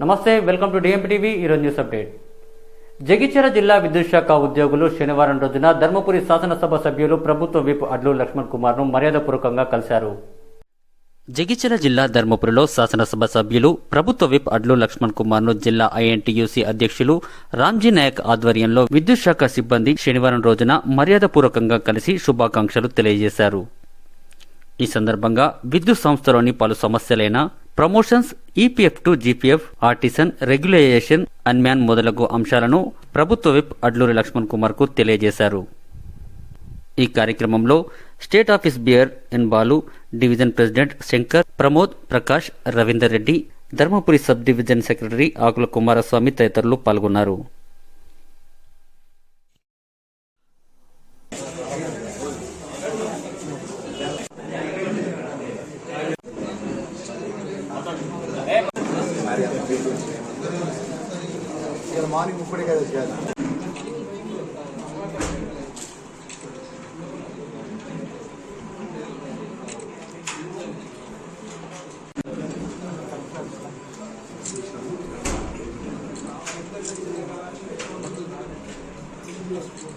నమస్తే welcome to DMP TV ఈరోజు news update Jagtial జిల్లా విద్యుత్ శాఖ ఉద్యోగులు శనివారం రోజున ధర్మపురి శాసనసభ సభ్యులు ప్రభుత్వ విప్ అడ్లు లక్ష్మణ్ కుమార్ను మర్యాదపూర్వకంగా కలిశారు. జగిత్యాల జిల్లా ధర్మపురిలో శాసనసభ సభ్యులు ప్రభుత్వ విప్ అడ్లు లక్ష్మణ్ కుమార్ను జిల్లా ఐఎన్టీయూసీ అధ్యక్షులు రామ్జీ నాయక్ ఆధ్వర్యంలో విద్యుత్ శాఖ సిబ్బంది శనివారం రోజున మర్యాదపూర్వకంగా కలిసి శుభాకాంక్షలు తెలియజేశారు. ఈ సందర్భంగా విద్యుత్ సంస్థలోని పలు సమస్యలైన promotions EPF to GPF artisan regulation unmanned మొదలగు అంశాలను ప్రభుత్వ విప్ అడ్లూరి లక్ష్మణ్ కుమార్కు తెలియజేశారు. ఈ కార్యక్రమంలో state office bearer N Balu division president Shankar Pramod Prakash Ravinder Reddy Dharmapuri sub division secretary Akula Kumaraswamy తదితరులు పాల్గొన్నారు. మార్నింగ్ ఇప్పుడే కదా చేయాలి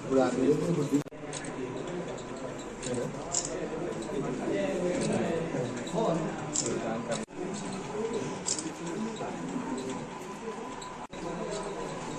ఇప్పుడు ఆ